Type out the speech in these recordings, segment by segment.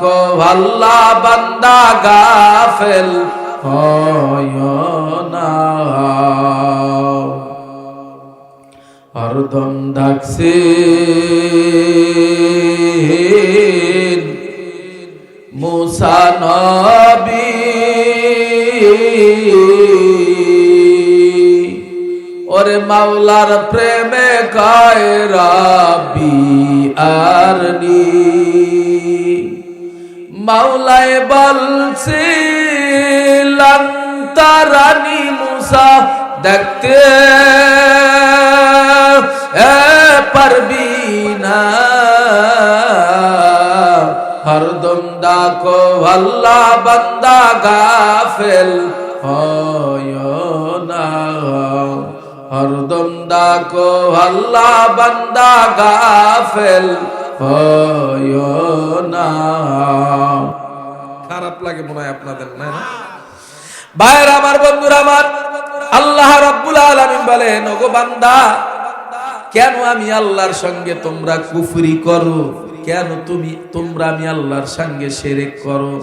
কো ভাল্লা বান্দা গাফেল হয় না। হরদম ডাকছে। মুসা নবী। ওরে মাওলার প্রেমে কয় রাবি আর নি। মাওলায় বলছে লন্তারানি মুসা দেখতে পারবি না। হরদম ডাকো, আল্লাহ বান্দা গাফেল হয় না। হরদম ডাকো, আল্লাহ বান্দা গাফেল হয় না। খারাপ লাগে মনে হয় আপনাদের না? ভাইয়ের আমার বন্ধুরা আমার আল্লাহ রাব্বুল আলামিন বলেন ওগো বান্দা কেন আমি আল্লাহর সঙ্গে তোমরা কুফরি করো? কেন তুমি তোমরা আমি আল্লাহর সঙ্গে সেরেক করো?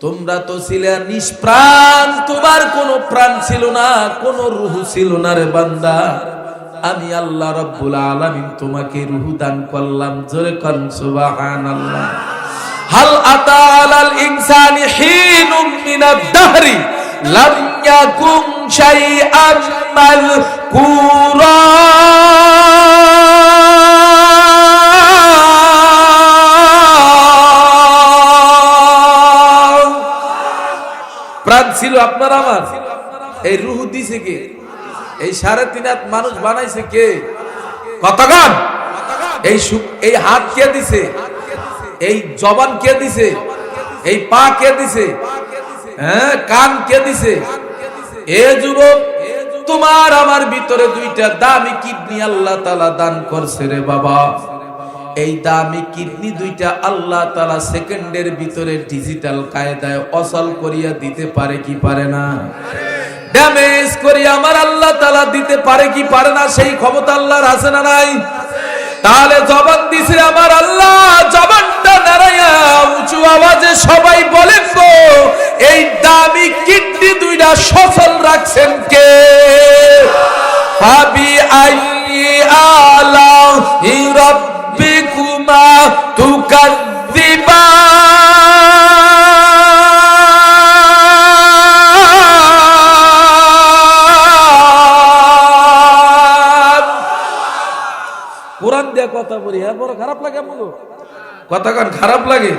তোমরা তো ছিলে নিষ্প্রাণ তোমার কোনো প্রাণ ছিল না কোনো রুহু ছিল না রে বান্দা। আমি আল্লাহ রব্বুল আলামিন তোমাকে রুহু দান করলাম। জোরে কন, সুবহানাল্লাহ। হাল আতা আলাল ইনসানি হিনুম মিনাদ দাহরি, লাম ইয়াকুম শাইআন মাযকুরা। প্রাণ ছিল আপনার আমার। এই রুহ দিছে কে? এই সাড়ে তিন হাত মানুষ বানাইছে কে? কতক্ষণ এই এই হাত কে দিছে? এই জবান কে দিছে? এই পা কে দিছে? হ্যাঁ কান কে দিছে? এ যুবক, তোমার আমার ভিতরে দুইটা দামি কিডনি আল্লাহ তালা দান করছে রে বাবা। এই দামি কিডনি দুইটা আল্লাহ তালা সেকেন্ডের ভিতরে ডিজিটাল কায়দায় অসল করিয়া দিতে পারে কি পারে না? ড্যামেজ করি আমার আল্লাহ তালা দিতে পারে কি পারে না, সেই ক্ষমতা আল্লাহর আছে না নাই? তাহলে জবান দিছে আমার আল্লাহ, জবানটা দাঁড়াইয়া উঁচু আওয়াজে সবাই বলেন গো, এই দামি কিডনি দুইটা সচল রাখছেন কে? ফাবি আই আলা রাব্বিকুমা তুকাদ্দিবান কথা বলি হ্যাঁ বড় খারাপ লাগে আমগো কথা কান, খারাপ লাগে?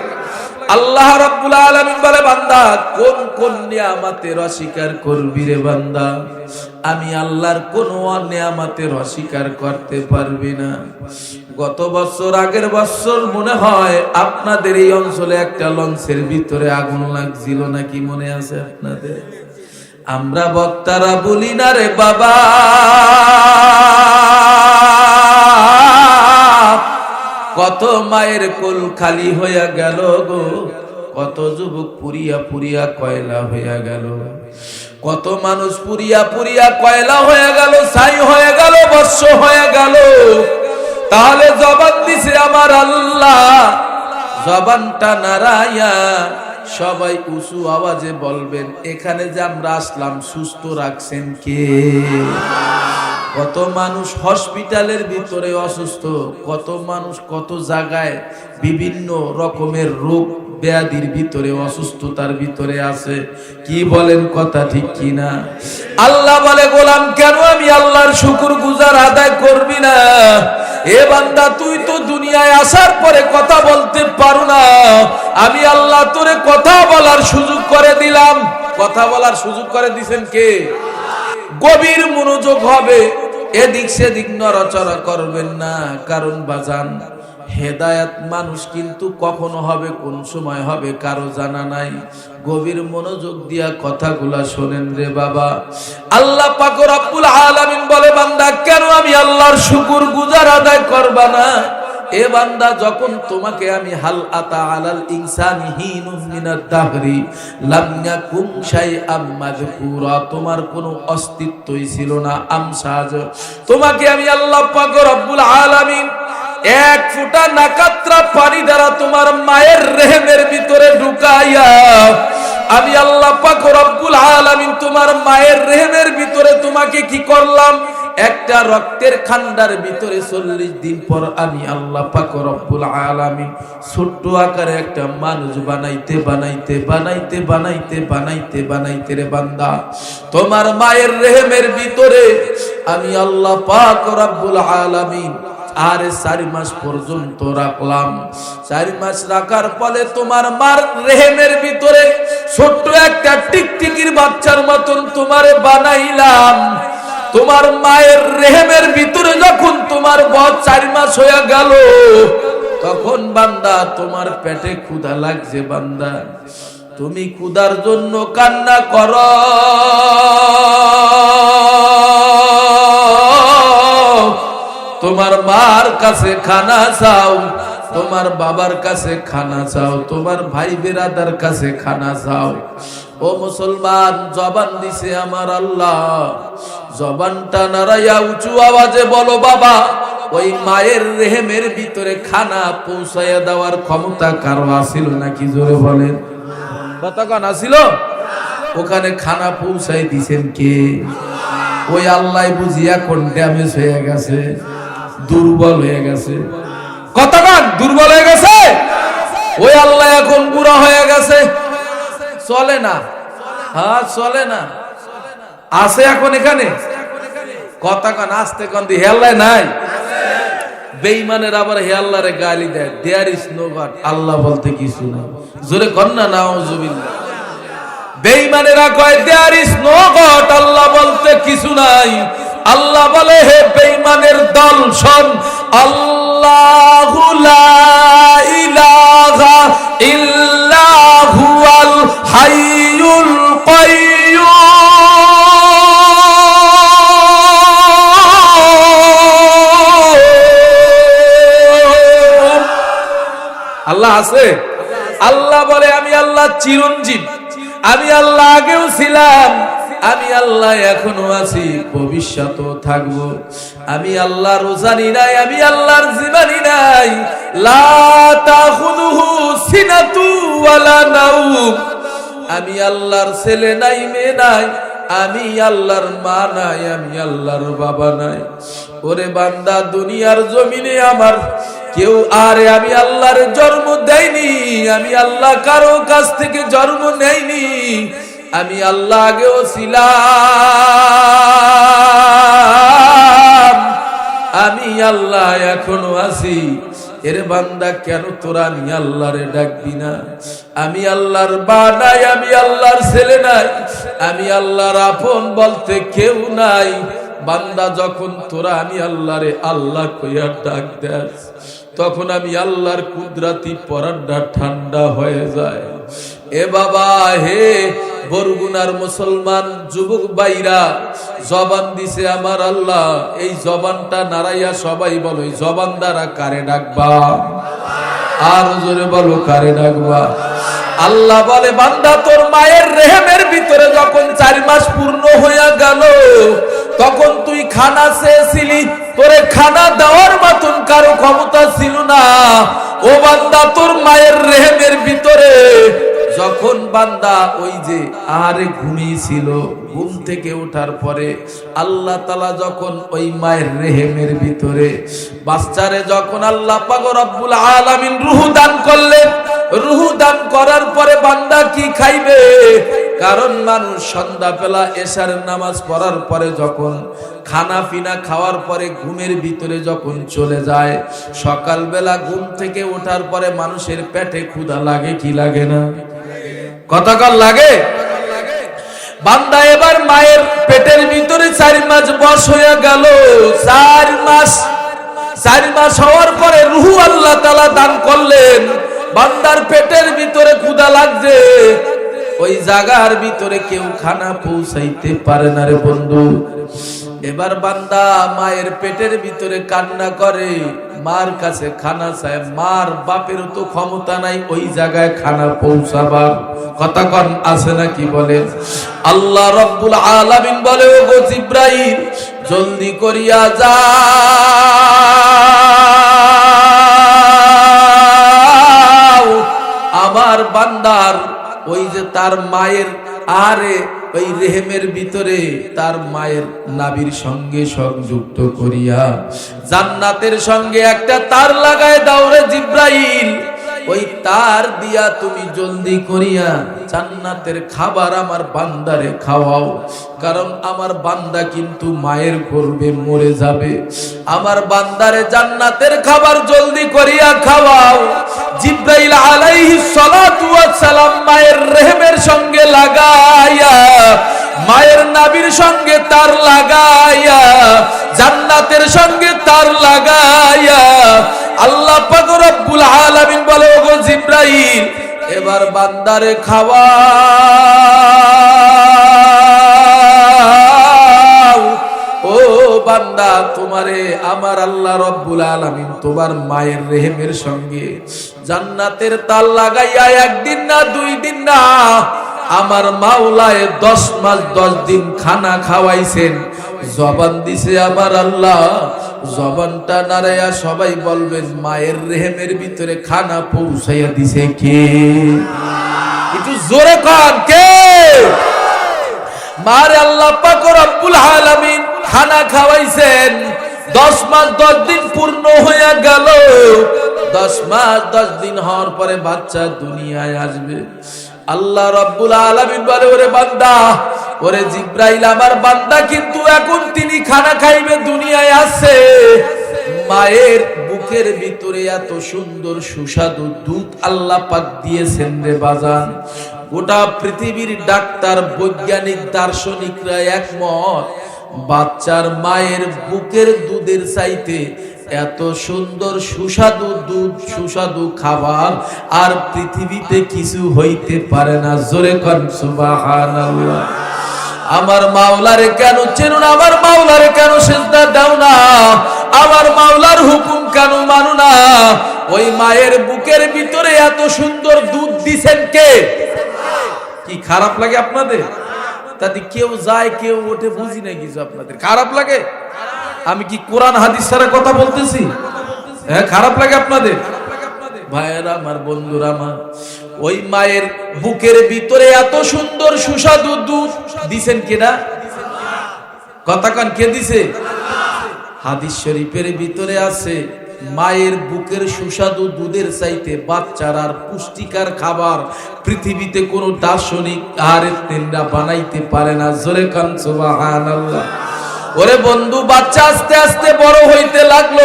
আল্লাহ রাব্বুল আলামিন বলে, বান্দা, কোন কোন নিয়ামতের অস্বীকার করবি রে বান্দা? আমি আল্লাহর কোন নিয়ামতের অস্বীকার করতে পারবি না। গত বছর, আগের বছর মনে হয় আপনাদের এই অঞ্চলে একটা লঞ্চের ভিতরে আগুন লাগছিল নাকি মনে আছে আপনাদের? আমরা বক্তারা বলি না রে বাবা। কত মায়ের কোল খালি হইয়া গেল গো। কত যুবক পুরিয়া পুরিয়া কয়লা হইয়া গেল। কত মানুষ পুরিয়া পুরিয়া কয়লা হয়ে গেল সাই হয়ে গেল বর্ষ হয়ে গেল। তাহলে জবান দিছে আমার আল্লাহ। জবানটা নারায়া সবাই উঁচু আওয়াজে বলবেন, এখানে যে আমরা আসলাম, সুস্থ রাখছেন কে? কত মানুষ হসপিটালের ভিতরে অসুস্থ, কত মানুষ কত জায়গায় বিভিন্ন রকমের রোগ ব্যাধির ভিতরে, অসুস্থতার ভিতরে আছে। কি বলেন কথা ঠিক কি না আল্লাহ বলে, গোলাম, কেন আমি আল্লাহর শুকুর গুজার আদায় করবি না? এ বান্দা, তুই তো দুনিয়ায় আসার পরে কথা বলতে পারো না। আমি আল্লাহ তোরে কথা বলার সুযোগ করে দিলাম। কথা বলার সুযোগ করে দিছেন কে? গভীর মনোযোগ হবে। এদিক সেদিক নড়াচড়া করবেন না, কারণ বাজান হেদায়াত মানুষ কিন্তু কখনো হবে, কোন সময় হবে, কারও জানা নাই। গভীর মনোযোগ দিয়া কথাগুলা শোনেন রে বাবা। আল্লাহ পাকর আব্বুল আলামিন বলে, বান্দা, কেন আমি আল্লাহর শুকুর গুজার আদায় করবা না? এ বান্দা, যখন তোমাকে আমি, হাল আতা আলাল ইনসানি হিনুম মিনাদ দাহরি, লাম ইয়াকুম শাইআম তোমার কোনো অস্তিত্বই ছিল না, আমসাজ। তোমাকে আমি আল্লাহ পাক রব্বুল আলামিন এক ফুটা নাকাত্রা পানি দ্বারা তোমার মায়ের রেহেমের ভিতরে ঢুকাইয়া আমি আল্লাহ পাক রব্বুল তোমার মায়ের রেহেমের ভিতরে তোমাকে কি করলাম? একটা রক্তের খান্ডার ভিতরে চল্লিশ দিন পর আমি আল্লাহ পাক রব্বুল ছোট্ট আকারে একটা মানুষ বানাইতে বানাইতে বানাইতে বানাইতে বানাইতে বানাইতে রে বান্দা। তোমার মায়ের রেহেমের ভিতরে আমি আল্লাহ পাক রব্বুল আর চারি মাস পর্যন্ত রাখলাম। চারি মাস রাখার ফলে তোমার মার রেহেমের ভিতরে ছোট্ট একটা টিকটিকির বাচ্চার মতন তোমারে বানাইলাম। তোমার মায়ের রেহেমের ভিতরে যখন তোমার বধ চারি মাস হয়ে গেল, তখন বান্দা, তোমার পেটে ক্ষুধা লাগছে বান্দা। তুমি ক্ষুধার জন্য কান্না করো। তোমার মার কাছে খানা চাও, তোমার বাবার কাছে খানা চাও, তোমার ভাই বেরাদার কাছে খানা চাও। ও মুসলমান, জবান দিছে আমার আল্লাহ। জবানটা নারাইয়া উঁচু আওয়াজে বলো, বাবা, ওই মায়ের রেহেমের ভিতরে খানা পৌঁছাইয়া দেওয়ার ক্ষমতা কারও আসিল নাকি? জোরে বলেন। কতক্ষণ আসিল ওখানে খানা পৌঁছাই দিছেন কে? ওই আল্লাহ বুঝিয়া কোন ড্যামেজ হয়ে গেছে। দুর্বল হয়ে গেছে। কতক্ষণ দুর্বল হয়ে গেছে? ওই আল্লাহ এখন বুড়া হয়ে গেছে। চলে না। হ্যাঁ চলে না। আছে এখন এখানে? কতক্ষণ আসতে কন দি হেল্লায় নাই? বেইমানের আবার হে আল্লাহরে গালি দেয়। দেয়ার ইস নো গড আল্লাহ বলতে কিছু নাই। জোরে না, নাউজুবিল্লাহ। বেঈমানেরা কয় দেয়ার ইজ নো গড আল্লাহ বলতে কিছু নাই। আল্লাহ বলে, হে বেঈমানের দল, শোন। আল্লাহু লা ইলাহা হাইয়ুল আল্লাহ আছে? আল্লাহ বলে, আমি আল্লাহ চিরঞ্জীব। আমি আল্লাহ আগেও ছিলাম। আমি আল্লাহ এখনও আছি, ভবিষ্যতও থাকব। আমি আল্লাহর জানি নাই, আমি আল্লাহর জীবনী নাই। লা সিনাতু ওয়ালা আমি আল্লাহর ছেলে নাই, মেয়ে নাই। আমি আল্লাহর মা নাই, আমি আল্লাহর বাবা নাই। ওরে বান্দা, দুনিয়ার জমিনে আমার কেউ আরে আমি আল্লাহর জন্ম দেয়নি, আমি আল্লাহ কারও কাছ থেকে জন্ম নেয়নি। আমি আল্লাহ আগেও ছিলাম। আমি আল্লাহ এখনও আছি। এর বান্দা কেন তোরা আমি আল্লাহরে ডাকবি না? আমি আল্লাহর বা নাই, আমি আল্লাহর ছেলে নাই। আমি আল্লাহর আপন বলতে কেউ নাই। বান্দা যখন তোরা আমি আল্লাহরে আল্লাহ কইয়া ডাক দেয় তখন আমি আল্লাহর কুদরাতি পরান্ডা ঠান্ডা হয়ে যায়। এ বাবা, হে বরগুনার মুসলমান যুবক বাইরা জবান দিছে আমার আল্লাহ। এই জবানটা নারাইয়া সবাই বলো জবান দ্বারা কারে ডাকবা? আর জোরে বলো, কারে ডাকবা? আল্লাহ বলে, বান্দা, তোর মায়ের রেহেমের ভিতরে যখন চার মাস পূর্ণ হইয়া গেল, তখন তুই খানা চেয়েছিলি। তোরে খানা দেওয়ার মতন কারও ক্ষমতা ছিল না। ও বান্দা, তোর মায়ের রেহেমের যখন বান্দা ওই যে আহারে ঘুমিয়েছিল, ঘুম থেকে ওঠার পরে আল্লাহ তালা যখন ওই মায়ের রেহেমের ভিতরে, বাচ্চারে যখন আল্লাহ পাগর আব্বুল আলামিন রুহু দান করলেন, রুহু দান করার পরে বান্দা কি খাইবে? কারণ মানুষ সন্ধ্যা পেলা এশার নামাজ পড়ার পরে যখন খানা পিনা খাওয়ার পরে ঘুমের ভিতরে যখন চলে যায়, সকালবেলা ঘুম থেকে ওঠার পরে মানুষের পেটে ক্ষুধা লাগে কি লাগে না? কতকাল লাগে। বান্দা এবার মায়ের পেটের ভিতরে চার মাস বস হয়ে গেল। চার মাস চার মাস হওয়ার পরে রুহু আল্লাহ তালা দান করলেন। বান্দার পেটের ভিতরে ক্ষুধা লাগছে। ওই জায়গার ভিতরে কেউ খানা পৌঁছাইতে পারে না রে বন্ধু। এবার বান্দা মায়ের পেটের ভিতরে কান্না করে, মার কাছে খানা চায়, মার বাপেরও তো ক্ষমতা নাই, ওই জায়গায় খানা পৌঁছাবার। কথা কন, আছে নাকি বলে? আল্লাহ রব্বুল আলামিন বলে ও গো ইব্রাহিম জলদি করিয়া যা। আমার বান্দার, ওই যে তার মায়ের আরে ওই রেহেমের ভিতরে তার মায়ের নাবির সঙ্গে সংযুক্ত করিয়া জান্নাতের সঙ্গে একটা তার লাগায় দাওরে জিব্রাইল। ওই তার দিয়া তুমি জলদি করিয়া জান্নাতের খাবার আমার বান্দারে খাওয়াও। কারণ আমার বান্দা কিন্তু মায়ের গর্বে মরে যাবে। আমার বান্দারে জান্নাতের খাবার জলদি করিয়া খাওয়াও। জিব্রাইল আলাইহিস সালাতু নাবির সঙ্গে তার লাগাইয়া, জান্নাতের সঙ্গে তার লাগাইয়া, আল্লাহ পাক রব্বুল আলামিন বলে, ওগো জিব্রাইল, এবার বান্দারে খাওয়া। বান্দা, তোমারে আমার আল্লাহ রব্বুল আলামিন তোমার মায়ের রেহেমের সঙ্গে জান্নাতের তাল লাগাইয়া একদিন না, দুই দিন না, আমার মাওলায় দশ মাস দশ দিন খানা খাওয়াইছেন। জবান দিছে আমার আল্লাহ। জবানটা নারায়া সবাই বলবেন, মায়ের রেহেমের ভিতরে খানা পৌঁছাইয়া দিছে কে? একটু জোরে কান, কে? মারে আল্লাহ পাক রব্বুল আলামিন খানা খাওয়াইছেন। দশ মাস দশ দিন পূর্ণ হইয়া গেল। দশ মাস দশ দিন হওয়ার পরে বাচ্চা দুনিয়ায় আসবে। আল্লাহ রব্বুল আলামিন বলে, ওরে বান্দা, ওরে জিব্রাইল, আমার বান্দা কিন্তু এখন তিনি খানা খাইবে দুনিয়ায় আছে। মায়ের বুকের ভিতরে এত সুন্দর সুস্বাদু দুধ আল্লাহ পাক দিয়েছেন রে বাজান। গোটা পৃথিবীর ডাক্তার, বৈজ্ঞানিক, দার্শনিকরা একমত, বাচ্চার মায়ের বুকের দুধের চাইতে এত সুন্দর সুস্বাদু দুধ, সুস্বাদু খাবার আর পৃথিবীতে কিছু হইতে পারে না। জোরে আমার মাওলারে কেন চেনো আমার মাওলারে কেন সেজদা দাও না? আমার মাওলার হুকুম কেন মানো না? ওই মায়ের বুকের ভিতরে এত সুন্দর দুধ দিছেন কে? কি খারাপ লাগে আপনাদের? তাতে কেউ যায়, কেউ ওঠে, বুঝি না কিছু আপনাদের। খারাপ লাগে? আমি কি কোরআন, হাদিস ছাড়া কথা বলতেছি? হ্যাঁ খারাপ লাগে আপনাদের? ভাইয়েরা, আমার বন্ধুরা, আমার ওই মায়ের বুকের ভিতরে এত সুন্দর সুস্বাদু দুধ দিছেন কিনা? কথা কান, কে দিছে? হাদিস শরীফের ভিতরে আছে মায়ের বুকের সুস্বাদু দুধের চাইতে বাচ্চার আর পুষ্টিকার খাবার পৃথিবীতে কোনো দার্শনিক আহারের তেলরা বানাইতে পারে না। জোরে কান ওরে বন্ধু, বাচ্চা আস্তে আস্তে বড় হইতে লাগল।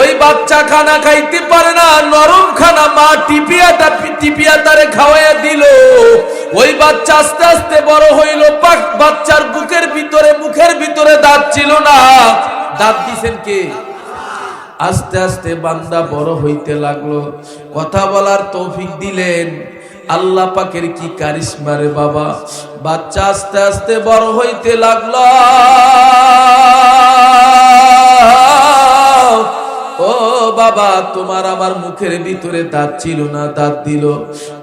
ওই বাচ্চা খানা খাইতে পারে না। নরম খানা মা টিপিয়া টিপিয়া তারে খাওয়াইয়া দিল। ওই বাচ্চা আস্তে আস্তে বড় হইল। বাচ্চার বুকের ভিতরে, মুখের ভিতরে দাঁত ছিল না। দাঁত দিছেন কে? আস্তে আস্তে বান্দা বড় হইতে লাগল। কথা বলার তৌফিক দিলেন। আল্লাহ পাকের কি কারিশমা রে বাবা? বাচ্চা আস্তে আস্তে বড় হইতে লাগল। বাবা, তোমার আমার মুখের ভিতরে দাঁত ছিল না, দাঁত দিল।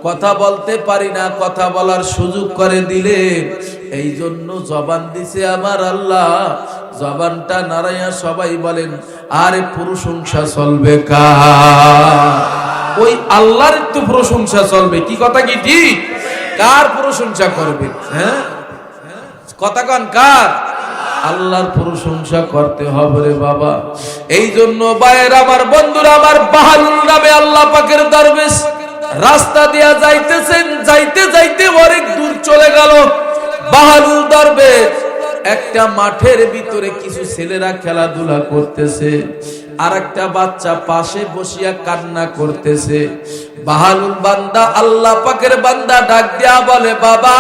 কথা বলতে পারি না, কথা বলার সুযোগ করে দিলে। এই জন্য জবান দিছে আমার আল্লাহ। জবানটা নারায়া সবাই বলেন, আরে প্রশংসা চলবে কা ওই আল্লাহর তো প্রশংসা চলবে। কি কথা কি ঠিক? কার প্রশংসা করবে? হ্যাঁ? কথা কন, কার? আল্লাহর প্রশংসা করতে হবে রে বাবা। এই জন্য বাইরে আমার, বন্ধুরা আমার বাহালুল নামে আল্লাহ পাকের দরবেশ। রাস্তা দিয়া যাইতেছেন, যাইতে যাইতে অনেক দূর চলে গেল। বাহালুল দরবেশ, একটা মাঠের ভিতরে কিছু ছেলেরা খেলাধুলা করতেছে আর একটা বাচ্চা পাশে বসিয়া কান্না করতেছে। বাহালুল বান্দা, আল্লাহ পাকের বান্দা ডাক দিয়া বলে, বাবা!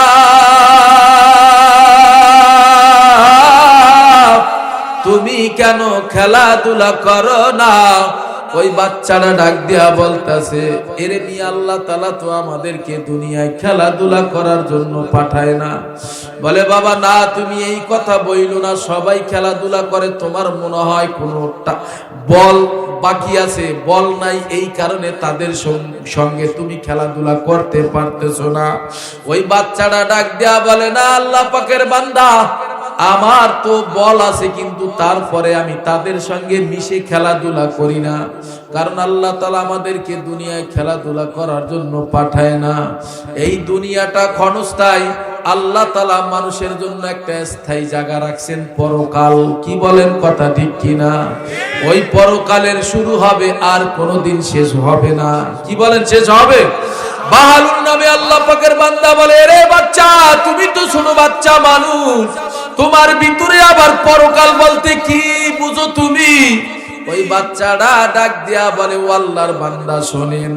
তুমি কেন খেলাধুলা করো না? ওই বাচ্চারা ডাক দিয়া বলতেছে, এরে নিয়ে আল্লাহ তালা তো আমাদেরকে দুনিয়ায় খেলাধুলা করার জন্য পাঠায় না। বলে, বাবা, না, তুমি এই কথা বইল না। সবাই খেলাধুলা করে, তোমার মনে হয় কোনোটা বল বাকি আছে? বল নাই, এই কারণে তাদের সঙ্গে তুমি খেলাধুলা করতে পারতেছো না। ওই বাচ্চাটা ডাক দেয়া বলে, না, আল্লাহ পাকের বান্দা আমার তো বল আছে, কিন্তু তারপরে আমি তাদের সঙ্গে মিশে খেলাধুলা করি না। কারণ আল্লাহ তালা আমাদেরকে দুনিয়ায় খেলাধুলা করার জন্য পাঠায় না। এই দুনিয়াটা ক্ষণস্থায়ী। আল্লাহ তালা মানুষের জন্য একটা স্থায়ী জায়গা রাখছেন পরকাল। কি বলেন কথা ঠিক কিনা? ওই পরকালের শুরু হবে আর কোনোদিন শেষ হবে না। কি বলেন, শেষ হবে? বাহালুর নামে আল্লাহ পাকের বান্দা বলে রে বাচ্চা, তুমি তো ছোট বাচ্চা মানুষ। তোমার ভিতরে আবার পরকাল বলতে কি বুঝো তুমি? ওই বাচ্চাটা ডাক দিয়া বলে আল্লাহর বান্দা, শোনেন।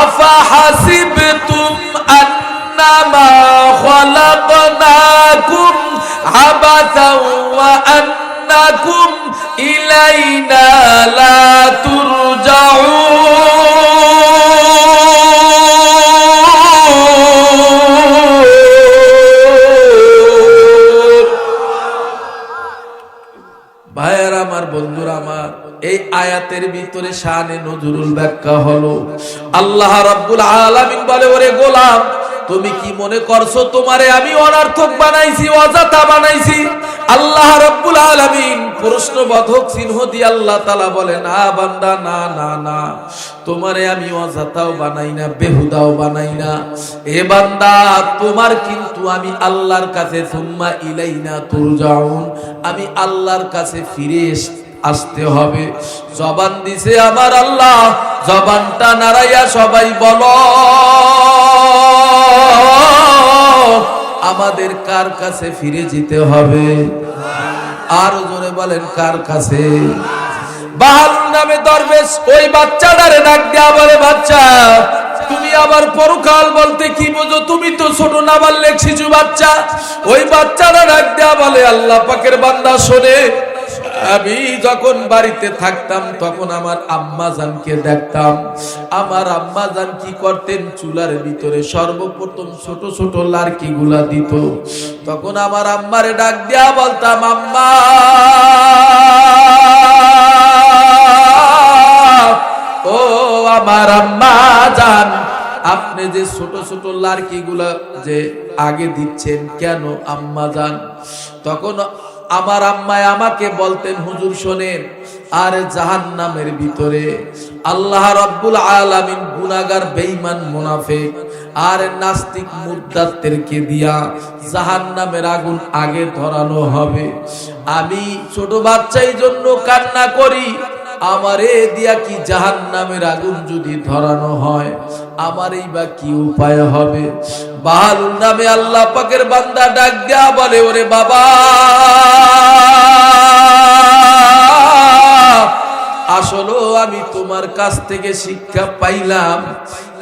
আফা হাসিবতুম আন্নামা খলাকনাকুম আবাসা ওয়া আন্নাকুম ইলাইনা লা তুরজাউন। আয়াতের ভিতরে শানে নজরুল ব্যাখ্যা হলো, আল্লাহ রাব্বুল আলামিন বলে, ওরে গোলাম, তুমি কি মনে করছ তোমারে আমি অনার্থক বানাইছি, অযথা বানাইছি? আল্লাহ রাব্বুল আলামিন প্রশ্নবোধক চিহ্ন দিয়ে আল্লাহ তাআলা বলে, না বান্দা, না না না, তোমারে আমি অযথাও বানাই না, বেহুদাও বানাই না। এ বান্দা, তোমার কিন্তু আমি আল্লাহর কাছে, সুম্মা ইলাইনা তুরজাউন আমি আল্লাহর কাছে ফিরে আসতে হবে। জবান দিছে আমার আল্লাহ, জবানটা নাড়াইয়া সবাই বলো, আমাদের কার কাছে ফিরে যেতে হবে? আর জোরে বলেন, কার কাছে? বাহালুর নামে দরবেশ, ওই বাচ্চাটারে ডাক দেয়া বলে, বাচ্চা, তুমি আবার পরকাল বলতে কি বোঝো? তুমি তো ছোট নাবাল্যক শিশু বাচ্চা। ওই বাচ্চারা ডাক দেয়া বলে, আল্লাহ পাকের বান্দা শোনে আমি যখন বাড়িতে থাকতাম, তখন আমার আম্মা জানকে দেখতাম। আমার আম্মা জান কি করতেন? চুলার ভিতরে সর্বপ্রথম ছোট ছোট লার্কি গুলা দিত। তখন আমার আম্মারে ডাক দেয়া বলতাম, আম্মা, ও আমার আম্মা জান, আপনি যে ছোট ছোট লার্কি গুলা যে আগে দিচ্ছেন কেন আম্মা জান? তখন আমার আম্মায় আমাকে বলতেন, হুজুর, শোনেন, আর জাহান নামের ভিতরে আল্লাহ রব্বুল আলামিন গুনাগার বেঈমান, মুনাফিক আর নাস্তিক মুদাত্তেরকে দিয়া জাহান নামের আগুন আগে ধরানো হবে। আমি ছোট বাচ্চাই জন্য কান্না করি। আমারে দিয়া কি জাহান নামের আগুন যদি ধরানো হয়, আমারই বা কি উপায় হবে? বাহালুর নামে আল্লাহ পাকের বান্দা ডাক দেয়া বলে, ওরে বাবা, আসলো, আমি তোমার কাছ থেকে শিক্ষা পাইলাম।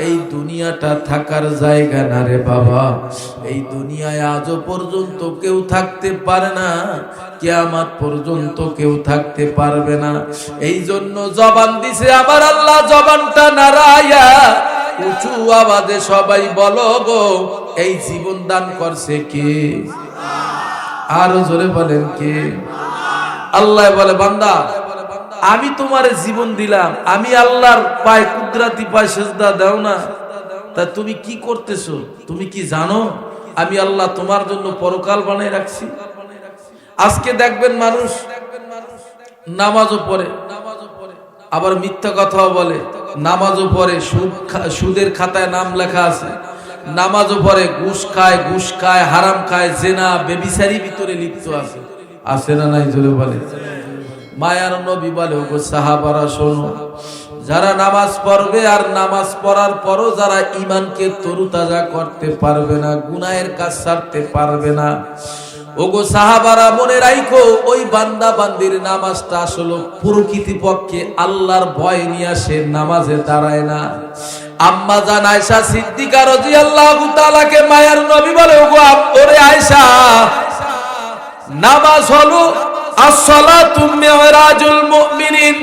এই দুনিয়াটা থাকার জায়গা না রে বাবা। এই দুনিয়ায় আজও পর্যন্ত কেউ থাকতে পারে না। কেয়ামাত পর্যন্ত কেউ থাকতে পারবে না। এই জন্য জবান দিছে, আমার আল্লাহ জবানটা নারায়া উঁচু আওয়াজে সবাই বলো গো, এই জীবন দান করছে কে? আরও জোরে বলেন কে? আল্লাহ বলে, বান্দা, আমি তোমার জীবন দিলাম, আমি আল্লাহর পায় কুদরাতি, পায় সেজদা দাও না। তা তুমি কি করতেছো? তুমি কি জানো? আমি আল্লাহ তোমার জন্য পরকাল বানাই রাখছি। আজকে দেখবেন মানুষ নামাজও পড়ে, আবার মিথ্যা কথাও বলে। নামাজও পড়ে, সুদ সুদের খাতায় নাম লেখা আছে। নামাজও পড়ে, ঘুষ খায় ঘুষ খায়, হারাম খায়, জেনা বেবিসারি ভিতরে লিপ্ত আছে। আছে না নাই জোরে বলে? মায়ার নবী বলে, ওগো সাহাবারা শোনো, যারা নামাজ পড়বে আর নামাজ পড়ার পরও যারা ইমানকে তরুতাজা করতে পারবে না গুনায়ের কাজ সারতে পারবে না ওগো সাহাবারা মনে রাইখো, ওই বান্দা বান্দির নামাজটা আসলে প্রকৃতি পক্ষে আল্লাহর ভয় নিয়ে আসে নামাজে দাঁড়ায় না। আম্মা জান আয়সা সিদ্দিকা রাদিয়াল্লাহু তাআলাকে মায়ার নবী বলে, ওগো ওরে আয়সা নামাজ হলো আসসালাতু মিরাজুল মুমিনিন।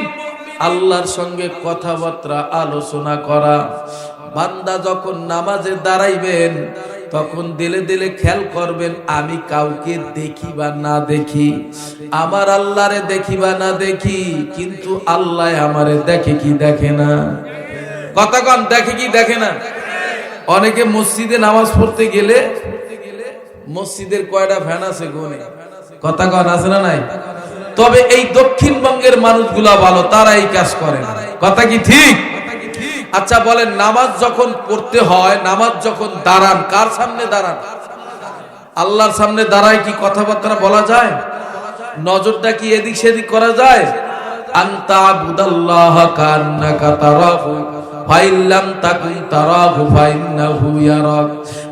আল্লাহর সঙ্গে কথাবার্তা আলোচনা করা। বান্দা যখন নামাজে দাঁড়াইবেন তখন দিলে দিলে খেয়াল করবেন, আমি কাউকে দেখি বা না দেখি। আমার আল্লাহরে দেখি বা না দেখি, কিন্তু আল্লাহ আমারে দেখে কি দেখে না? কথা কন, দেখে কি দেখে না? অনেকে মসজিদে নামাজ পড়তে গেলে মসজিদের কয়টা ফ্যান আছে গোনে? কথা কন, আছে না নাই? তবে এই দক্ষিণবঙ্গের মানুষগুলা ভালো তারা এই কাজ করে। কথা কি ঠিক? আচ্ছা বলেন, নামাজ যখন পড়তে হয়, নামাজ যখন দাঁড়ান, কার সামনে দাঁড়ান? আল্লাহর সামনে দাঁড়ায় কি কথাবার্তা বলা যায়? নজরটা কি এদিক সেদিক করা যায়?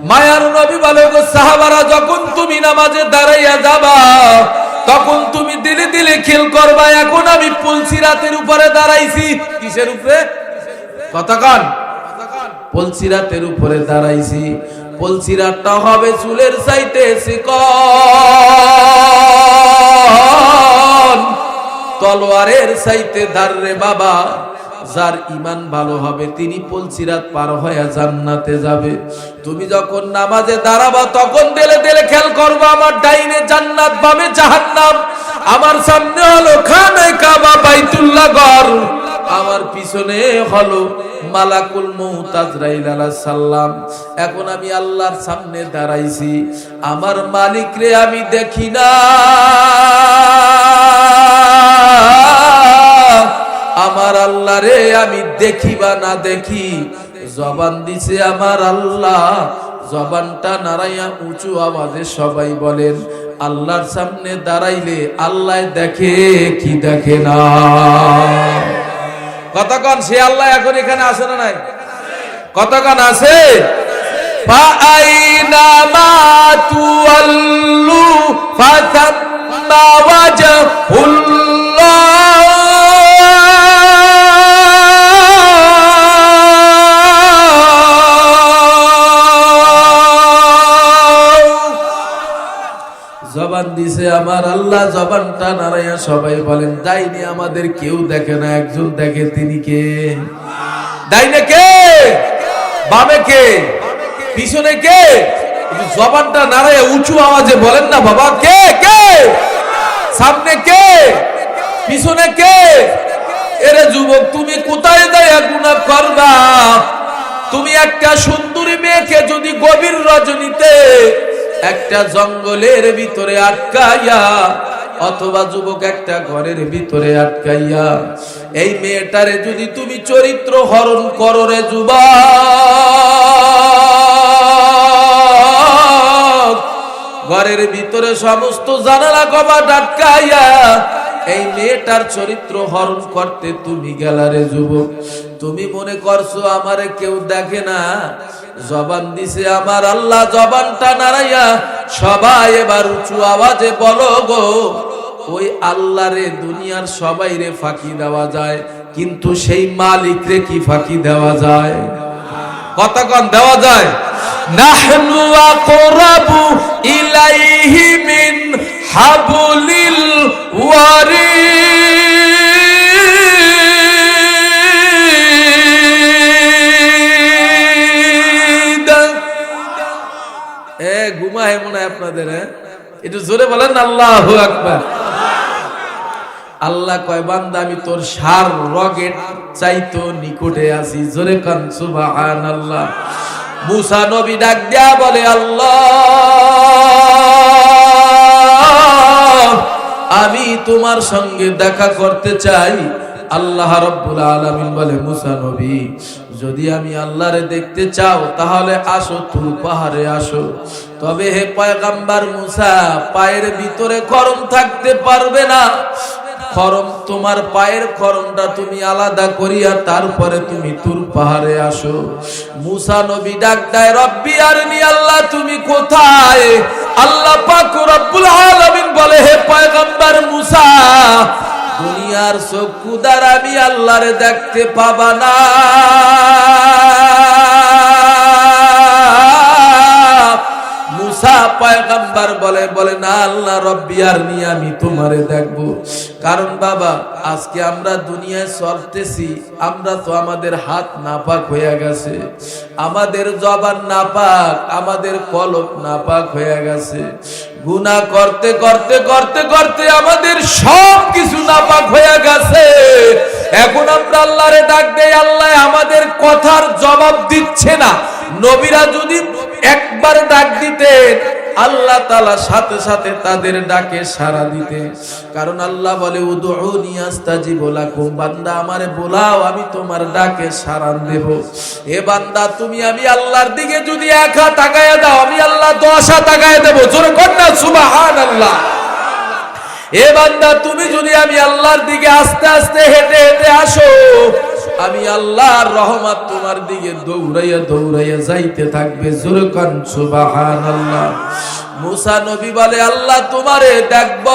মায়ার বলে, গো সাহাবারা, যখন তুমি দাঁড়াইয়া যাবা, তখন তুমি দিলে দিলে খেল করবা। এখন আমি পুলসিরাতের উপরে দাঁড়াইছি। কিসের উপরে? কতক্ষণ? পলসিরাতের উপরে দাঁড়াইছি। পলসিরাতটা হবে চুলের সাইতে শিকন তলোয়ারের সাইতে দাঁড়রে বাবা যার ইমান ভালো হবে তিনি পলসিরাত পার হয়ে জান্নাতে যাবে। তুমি যখন নামাজে দাঁড়াবা তখন দেলে দেলে খেয়াল করব আমার ডাইনে জান্নাত বামে জাহান্নাম। আমার সামনে হলো খানে কাবা বাইতুল্লাহ ঘর আমার পিছনে হলো মালাকুল মৌত আজরাইল আলাইহিস সালাম। এখন আমি আল্লাহর সামনে দাঁড়াইছি। আমার মালিক রে, আমি দেখি না। আমার আল্লাহ রে, আমি দেখি বা না দেখি? জবান দিছে আমার আল্লাহ। জবানটা নারাইয়া উঁচু আওয়াজে সবাই বলেন, আল্লাহর সামনে দাঁড়াইলে আল্লাহ দেখে কি দেখে না? কতক্ষণ সে আল্লাহ এখন এখানে আসে না নাই কতক্ষণ আছে فأينما تولوا فثم وجه الله আমার আল্লাহ জবানটা নারায়া সবাই বলেন ডাইনে আমাদের কেউ দেখে না, একজন দেখে, তিনি কে? ডাইনে কে? বামে কে? পিছনে কে? জবানটা নারায়া উঁচু আওয়াজে বলেন না, বাবা, কে কে? সামনে কে? পিছনে কে? এরে যুবক, তুমি কোথায় দেয়া গুণা করবা? তুমি একটা সুন্দরী মেয়েকে যদি গভীর রজনীতে একটা জঙ্গলের ভিতরে আটকাইয়া, অথবা যুবক একটা ঘরের ভিতরে আটকাইয়া, এই মেয়েটারে যদি তুমি চরিত্র হরণ করো রে যুবা ঘরের ভিতরে সমস্ত জানালা কবাট আটকাইয়া এই মেয়েটার চরিত্র হরণ করতে তুমি গেলারে যুবক। তুমি মনে করছ আমারে কেউ দেখে না? জবান দিছে আমার আল্লাহ, জবানটা নাড়াইয়া সবাই এবার উঁচু আওয়াজে বলো গো, ওই আল্লাহরে দুনিয়ার সবাই রে ফাঁকি দেওয়া যায়, কিন্তু সেই মালিক রে কি ফাঁকি দেওয়া যায়? কতক্ষণ দেওয়া যায়, নাহনু আকরাবু ইলাইহি মিন হাবলিল ওয়ারিদ এ? একটু জোরে বলেন, আল্লাহু আল্লাহ কয়, বান্দা, আমি তোর সার রগের চাইতো নিকটে আছি জোরে কান সুবাহান আল্লাহ মুসা নবী ডাক দেয়া বলে, আল্লাহ, আমি তোমার সঙ্গে দেখা করতে চাই। আল্লাহ রব্বুল আলামিন বলে, মুসা নবী, যদি আমি আল্লাহরে দেখতে চাও, তাহলে আসো তুর পাহাড়ে আসো। তবে হে পয়গাম্বার মুসা, পায়ের ভিতরে গরম থাকতে পারবে না। খরম, তোমার পায়ের খরমটা তুমি আলাদা করিয়া তারপরে তুমি তুর পাহাড়ে আসো। মুসা নবী ডাক দেয়, রব্বি আর নি আল্লাহ তুমি কোথায়? আল্লাহ পাক রব্বুল আলামিন বলে, হে পয়গম্বর মুসা, দুনিয়ার চক্ষু দ্বারা আমি আল্লাহরে দেখতে পাবা না। মুসা পয়গম্বর বলে বলে, না, আল্লাহ নিয়ে আমি তোমারে কারণ বাবা, আজকে আমরা দুনিয়ায় আমরা তো আমাদের হাত নাপাক হয়ে গেছে। আমাদের জবান নাপাক, আমাদের নাপাক হয়ে গেছে। করতে করতে করতে করতে আমাদের সব কিছু নাপাক হয়ে গেছে। এখন আমরা আল্লাহরে ডাক দেই, আল্লাহ আমাদের কথার জবাব দিচ্ছে না। নবীরা যদি একবার ডাক দিতেন, আল্লাহ তালা সাথে সাথে তাদের ডাকে সাড়া দিতে কারণ আল্লাহ বলে বান্দা আমারে বোলাও, আমি তোমার ডাকে সাড়া দেব। এ বান্দা, তুমি আমি আল্লাহর দিকে যদি এক হাত তাকায় দাও, আমি আল্লাহ দশ হাত তাকায় দেবো। জোরে কন্যা সুবাহান আল্লাহ এ বান্দা, তুমি যদি আমি আল্লাহর দিকে আস্তে আস্তে হেঁটে হেঁটে আসো আমি আল্লাহর রহমত তোমার দিকে দৌড়াইয়া দৌড়াইয়া যাইতে থাকবে। জোরকান সুবাহান আল্লাহ মুসা নবী বলে, আল্লাহ তোমারে দেখব।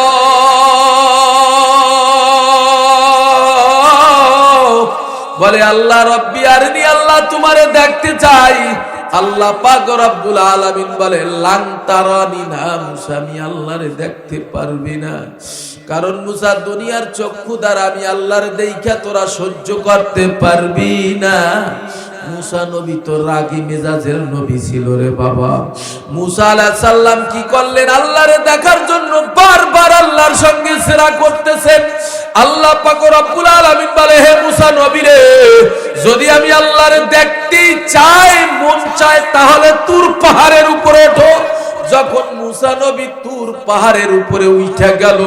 বলে, আল্লাহ রব্বি আরনি, আল্লাহ তোমারে দেখতে চাই। আল্লাহ পাক রব্বুল আলামিন বলে লাংতারানি না মুসা, আমি আল্লাহরে দেখতে পারবি না। কারণ মুসা, দুনিয়ার চক্ষু দ্বারা আমি আল্লাহর দেখা তোরা সহ্য করতে পারবি না। মুসা নবী তো রাগি মেজাজের নবী ছিল রে বাবা। মুসা আলাইহিস সালাম কি করলেন? আল্লাহরে দেখার জন্য বারবার আল্লাহর সঙ্গে সেরা করতেছেন। আল্লাহ পাক রব্বুল আলামিন বলে, হে মুসা নবী রে, যদি আমি আল্লাহরে দেখতে চাই, মন চায় তাহলে তুর পাহাড়ের উপরে ওঠো। যখন মুসা নবী তুর পাহাড়ের উপরে উঠে গেল,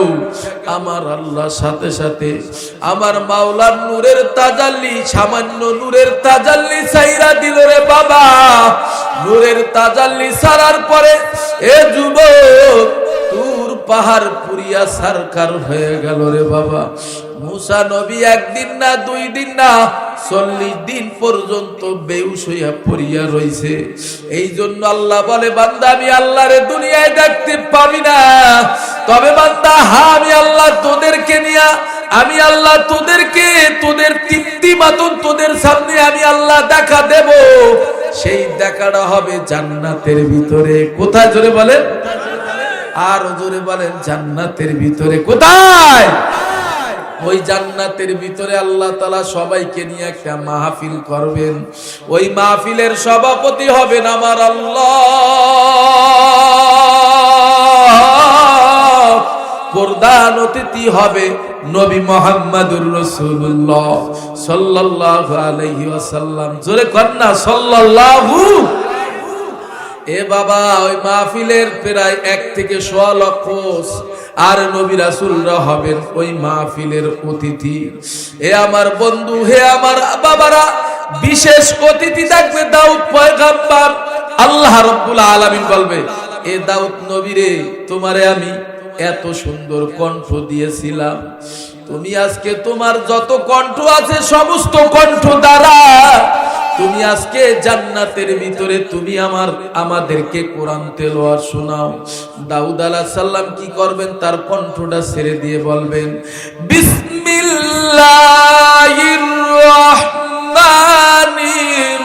আমার আল্লাহ সাথে সাথে আমার মাওলার নূরের তাজাল্লি, সামান্য নূরের তাজাল্লি সাইরা দিল রে বাবা। নূরের তাজাল্লি সারার পরে এ যুবক পাহাড় পুরিয়া সারকার হয়ে গেল রে বাবা। মুসা নবী একদিন না, দুই দিন না, চল্লিশ দিন পর্যন্ত বেউস হইয়া পড়িয়া রইছে। এই জন্য আল্লাহ বলে, বান্দা, আমি আল্লাহরে দুনিয়ায় দেখতে পাবি না। তবে বান্দা, হা, আমি আল্লাহ তোদেরকে নিয়া, আমি আল্লাহ তোদেরকে, তোদের তৃপ্তি মাতন তোদের সামনে আমি আল্লাহ দেখা দেব। সেই দেখাটা হবে জান্নাতের ভিতরে। কোথায় জোরে বলেন? আর জোরে বলেন, জান্নাতের ভিতরে কোথায়? ওই জান্নাতের ভিতরে আল্লাহ তালা সবাইকে নিয়ে একটা মাহফিল করবেন। ওই মাহফিলের সভাপতি হবেন আমার আল্লাহ। প্রধান অতিথি হবে নবী মোহাম্মদুর রসুল্লাহ সাল্লাল্লাহু আলাইহি ওয়াসাল্লাম। জোরে কন্যা সাল্লাল্লাহু এ বাবা, ওই মাহফিলের প্রায় এক থেকে সোয়া লক্ষ আর নবী হবেন ওই মাহফিলের অতিথি। এ আমার বন্ধু, হে আমার বাবারা, বিশেষ অতিথি থাকবে দাউদ পয়গাম্বার। আল্লাহ রব্বুল আলামিন বলবে, এ দাউদ নবীরে তোমারে আমি এত সুন্দর কণ্ঠ দিয়েছিলাম। তুমি আজকে তোমার যত কণ্ঠ আছে, সমস্ত কণ্ঠ দ্বারা তুমি আজকে জান্নাতের ভিতরে তুমি আমার, আমাদেরকে কোরআন তেলোয়ার শোনাও। দাউদ আলাহ সাল্লাম কি করবেন? তার কণ্ঠটা ছেড়ে দিয়ে বলবেন রহমানির